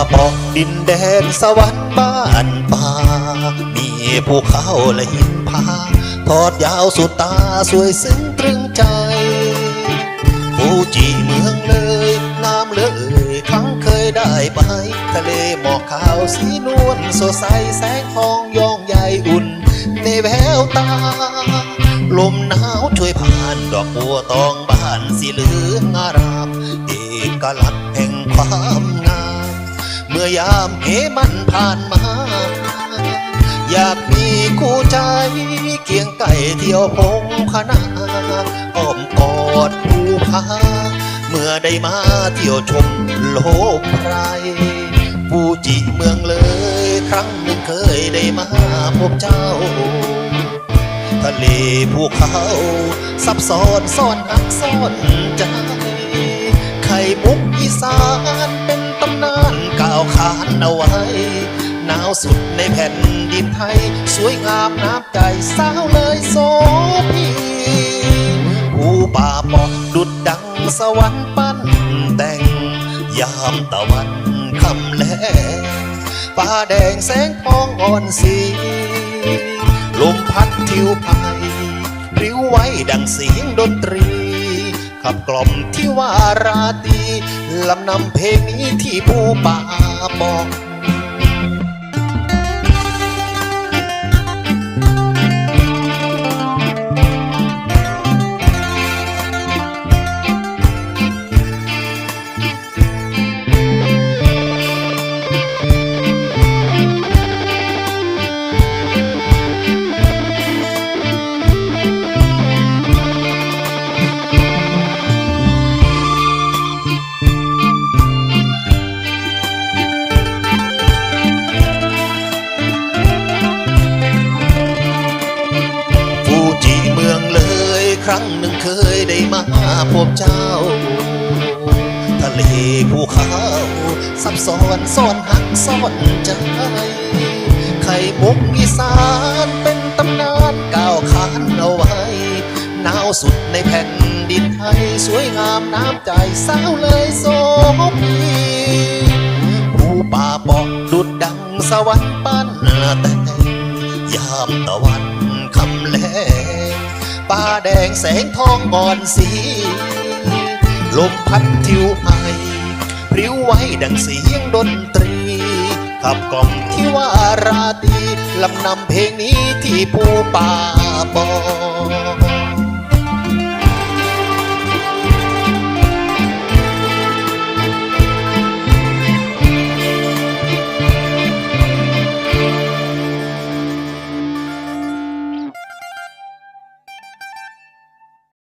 ดินแดนสวรรค์บ้านป่า มีภูเขาและหินผาทอดยาวสุดตาสวยซึ้งตรึงใจฟูจิเมืองเลยงามเลยครั้งเคยได้ไป ทะเลหมอกขาวสีนวลสดใสแสงทองยองใหญ่อุ่น ในแววตา ลมหนาวช่วยผ่านดอกบัวตองบ้านสีเหลืองอารามเอกลักษณ์แห่งความ มื่อยามเหมันผ่านมา อยากมีคู่ใจเคียงไก่เที่ยวพงพนาอ้อมกอดภูผาเมื่อได้มาเที่ยวชมโลกไพรปูจิเมืองเลย ครั้งหนึ่งเคยได้มาพบเจ้า ทะเลภูเขาซับซ้อนซ่อนหักซ่อนใจไข่มุกอีสานานกล่าวขานเอาไว้ หนาวสุดในแผ่นดินไทย สวยงามน้ำใจสาวเลยโสพีภูป่าปอกดุดดังสวรรค์ปั้นแต่ง ยามตะวันคำแลงฟ้าแดงแสงทองอ่อนสี ลมพัดทิวไปริ้วไว้ดังเสียงดนตรีขับกล่อมที่ว่าราตีลำนำเพลงนี้ที่ผู้ป่า บอก รั้งหนึ่งเคยได้มาพบเจ้า ทะเลภูเขาซับซ้อนซ่อนหักซ่อนใจ ไข่มุกอีสานเป็นตำนานก้าวขานเอาไว้หนาวสุดในแผ่นดินไทย สวยงามน้ำใจสาวเลยโสพีผู้ป่าบอกดุดดังสวรรค์ปั้นแต่ยามตะวัน ป่าแดงแสงทองอ่อนสี ลมพัดทิวไอพริ้วไว้ดังเสียงดนตรี ขับกล่อมที่ว่าราตรีลำนำเพลงนี้ที่ผู้ป่าบอก